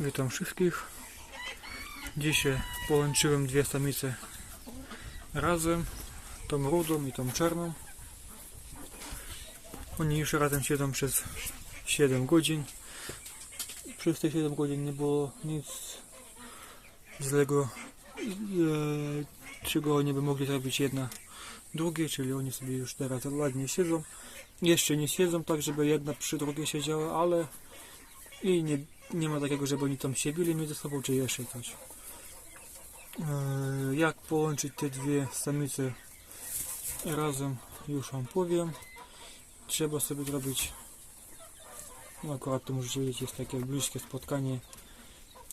Witam wszystkich. Dzisiaj połączyłem dwie samice razem, tą rudą i tą czarną. Oni już razem siedzą przez 7 godzin. Przez te 7 godzin nie było nic złego, e, czego oni by mogli zrobić jedna drugiej, czyli oni sobie już teraz ładnie siedzą. Jeszcze nie siedzą tak, żeby jedna przy drugiej siedziała, ale i nie, nie ma takiego, żeby oni tam się bili między sobą, czy jeszcze coś. Eee, Jak połączyć te dwie samice razem, już Wam powiem. Trzeba sobie zrobić, no akurat to możecie wiedzieć, jest takie bliskie spotkanie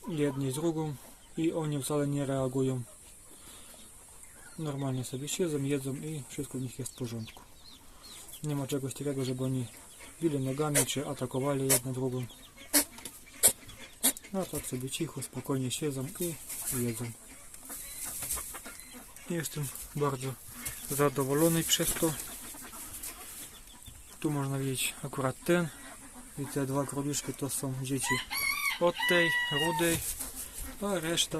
jednej z drugą i oni wcale nie reagują. Normalnie sobie siedzą, jedzą i wszystko u nich jest w porządku. Nie ma czegoś takiego, żeby oni bili nogami, czy atakowali jedna drugą. A tak sobie cicho, spokojnie siedzą i jedzą. Jestem bardzo zadowolony przez to. Tu można widzieć akurat ten i te dwa króliczki to są dzieci od tej rudej, a reszta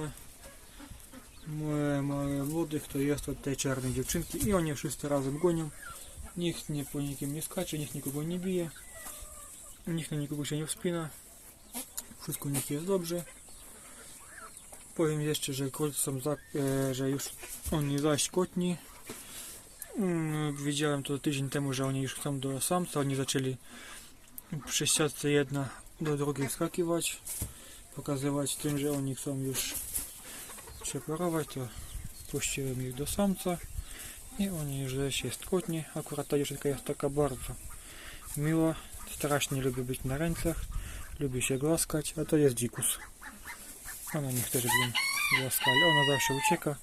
moje małe młodych to jest od tej czarnej dziewczynki i oni wszyscy razem gonią. Nikt nie po nikim nie skacze, nikt nikogo nie bije, nikt na nikogo się nie wspina. Wszystko u nich jest dobrze. Powiem jeszcze, że są za, e, że już oni zaś kotni. Mm, Widziałem to tydzień temu, że oni już chcą do samca. Oni zaczęli przy siatce jedna do drugiej wskakiwać. Pokazywać tym, że oni chcą już się parować, to puściłem ich do samca. I oni już jest kotni. Akurat ta dziewczynka jest taka bardzo miła. Strasznie lubi być na rękach lubi się głaskać, a to jest dzikus. Ona nie chce, żeby ją głaskali. Ona zawsze ucieka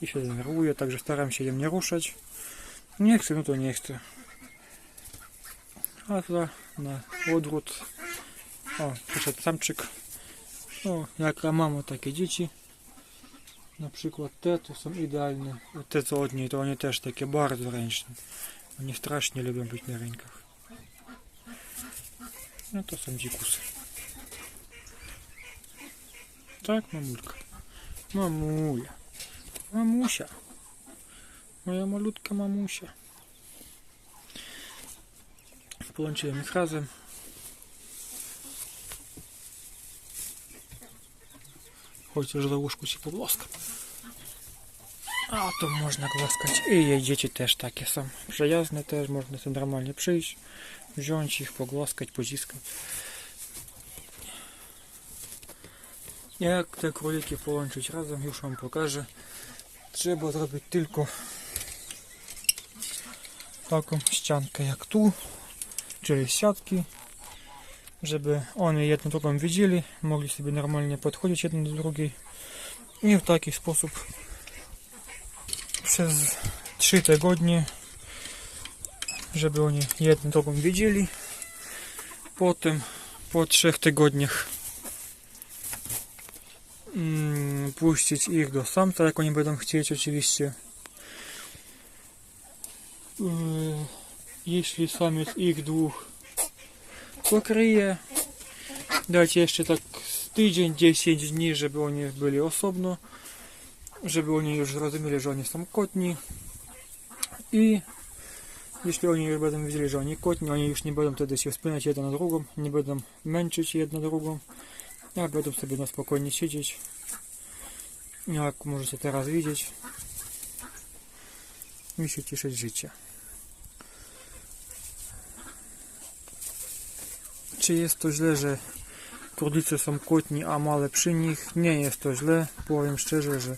i się denerwuje, także staram się ją nie ruszać. Nie chce, no to nie chce. A to na odwrót. O, przyszedł samczyk. O, jaka mama takie dzieci. Na przykład te to są idealne. Te co od niej, to one też takie bardzo ręczne. Oni strasznie lubią być na rękach. No to są dzikusy. Tak, mamulka. Mamulia. Mamusia. Moja malutka mamusia. Połączyłem ich razem. Chociaż za łóżku się pogłaskam. A to można głaskać. I jej dzieci też takie są. Przyjazne też, można sobie normalnie przyjść, wziąć ich, pogłaskać, Jak te króliki połączyć razem, już Wam pokażę. Trzeba zrobić tylko taką ściankę jak tu, czyli siatki, żeby one jedno drugą widzieli, mogli sobie normalnie podchodzić jedno do drugiej i w taki sposób przez 3 tygodnie, żeby oni jedno drugą widzieli. Potem po 3 tygodniach puścić ich do samca, jak oni będą chcieć oczywiście. Jeśli samiec ich dwóch pokryje, dać jeszcze tak tydzień, 10 dni, żeby oni byli osobno, żeby oni już zrozumieli, że oni są kotni i jeśli oni będą wiedzieli, że oni kotni, oni już nie będą wtedy się wspinać jedna na drugą, nie będą męczyć jedna drugą, a będą sobie na spokojnie siedzieć jak możecie teraz widzieć i się cieszyć życia. Czy jest to źle, że królice są kłótni, a male przy nich? Nie jest to źle. Powiem szczerze, że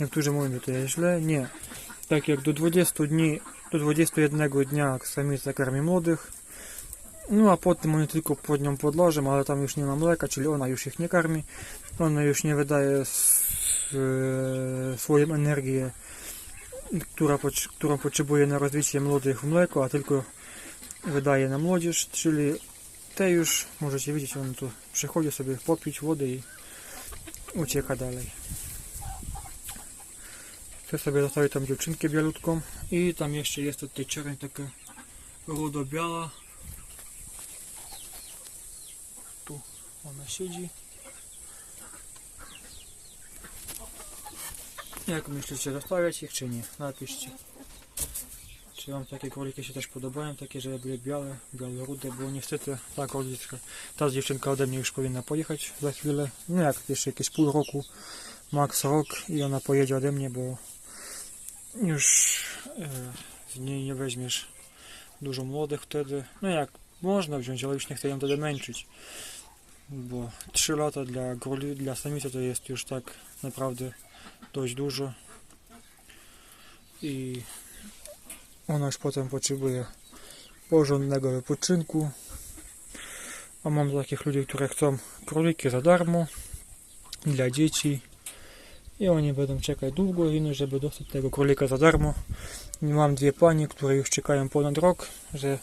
niektórzy mówią, że to jest źle. Nie. Tak jak do 20 dni, do 21 dnia samica karmi młodych, no a potem oni tylko pod nią podłożą, ale tam już nie ma mleka, czyli ona już ich nie karmi. Ona już nie wydaje e, swoją energię, która, którą potrzebuje na rozwicie młodych w a tylko wydaje na młodzież, czyli te już możecie widzieć, on tu przychodzi sobie popić wody i ucieka dalej. Chcę sobie zostawić tam dziewczynkę bialutką i tam jeszcze jest tej czarnej taka rudo-biała. Ona siedzi. Jak myślicie, rozprawiać ich czy nie? Napiszcie. Czy Wam takie króliki się też podobają? Takie, że były białe, białorude, bo niestety ta króliczka, ta dziewczynka ode mnie już powinna pojechać za chwilę. No jak jeszcze jakieś pół roku, maks rok i ona pojedzie ode mnie, bo już e, z niej nie weźmiesz dużo młodych wtedy. No jak można wziąć, ale już nie chcę ją wtedy męczyć bo 3 lata dla króli, dla samicy to jest już tak naprawdę dość dużo i ona już potem potrzebuje porządnego wypoczynku. A mam takich ludzi, które chcą króliki za darmo dla dzieci i oni będą czekać długo godziny, żeby dostać tego królika za darmo. I mam dwie panie, które już czekają ponad rok, że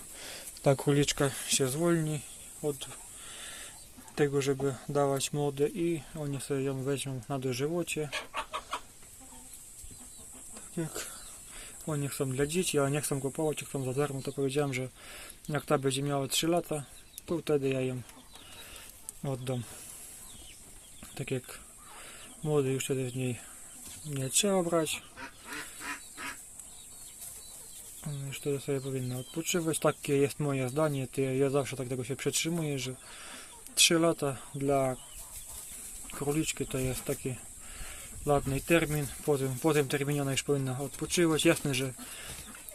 ta króliczka się zwolni od tego, żeby dawać młode i oni sobie ją weźmą na dożywocie. Tak jak oni chcą dla dzieci, a nie chcą kupować, chcą za darmo, to powiedziałem, że jak ta będzie miała 3 lata, to wtedy ja ją oddam. Tak jak młody już wtedy z niej nie trzeba brać. Już wtedy sobie powinna odpoczywać. Takie jest moje zdanie. Ja zawsze tak tego się przetrzymuję, że 3 lata dla króliczki to jest taki ładny termin. Po tym, po tym terminie ona już powinna odpoczywać. Jasne, że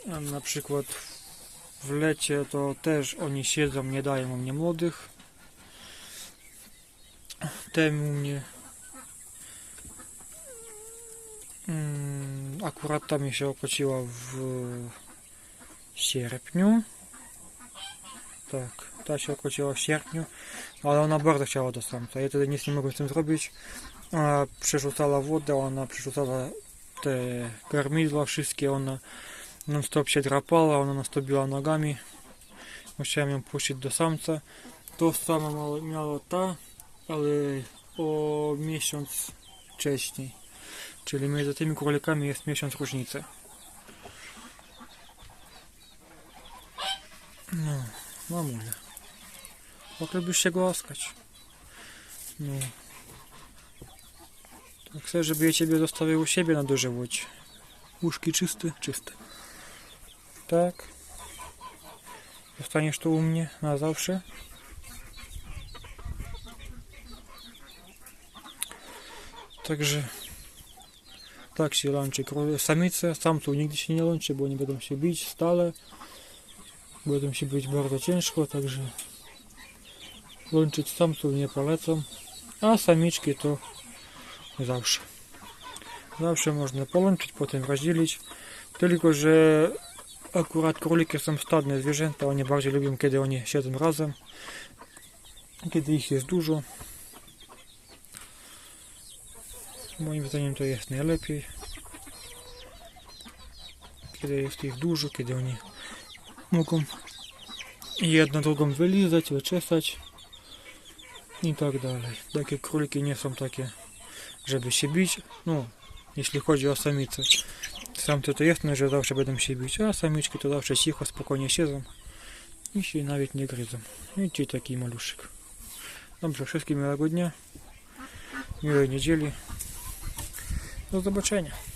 na przykład w lecie to też oni siedzą, nie dają mnie młodych. Temu mnie mm, akurat ta mi się okociła w sierpniu. Tak, ta się w sierpniu, ale ona bardzo chciała do samca. Ja wtedy nic nie mogłem z tym zrobić. Przerzucała wodę, ona przerzucała te karmidła wszystkie, ona non stop się drapała, ona non nogami. Musiałem ją puścić do samca. To samo miało ta, ale o miesiąc wcześniej. Czyli między tymi królikami jest miesiąc różnicy. No, mamulia. Moglibyś się głaskać. No. To chcę, żeby je ciebie zostawił u siebie na dożywocie. Łóżki czyste? Czyste. Tak. Zostaniesz tu u mnie na zawsze? Także tak się król- samice. Samców nigdy się nie łączy, bo oni będą się bić stale. Będą się bić bardzo ciężko, także łączyć samców nie polecam. A samiczki to zawsze. Zawsze można połączyć, potem rozdzielić. Tylko, że akurat króliki są stadne zwierzęta, oni bardziej lubią, kiedy oni siedzą razem. Kiedy ich jest dużo. Moim zdaniem to jest najlepiej. Kiedy jest ich dużo, kiedy oni mogą jedno drugą wylizać, wyczesać i tak dalej. Takie króliki nie są takie, żeby się bić. No, jeśli chodzi o samice. Samce to jasne, że zawsze będą się bić, a samiczki to zawsze cicho, spokojnie siedzą i się nawet nie gryzą. I ci taki maluszek. Dobrze, wszystkim miłego dnia, miłej niedzieli. Do zobaczenia.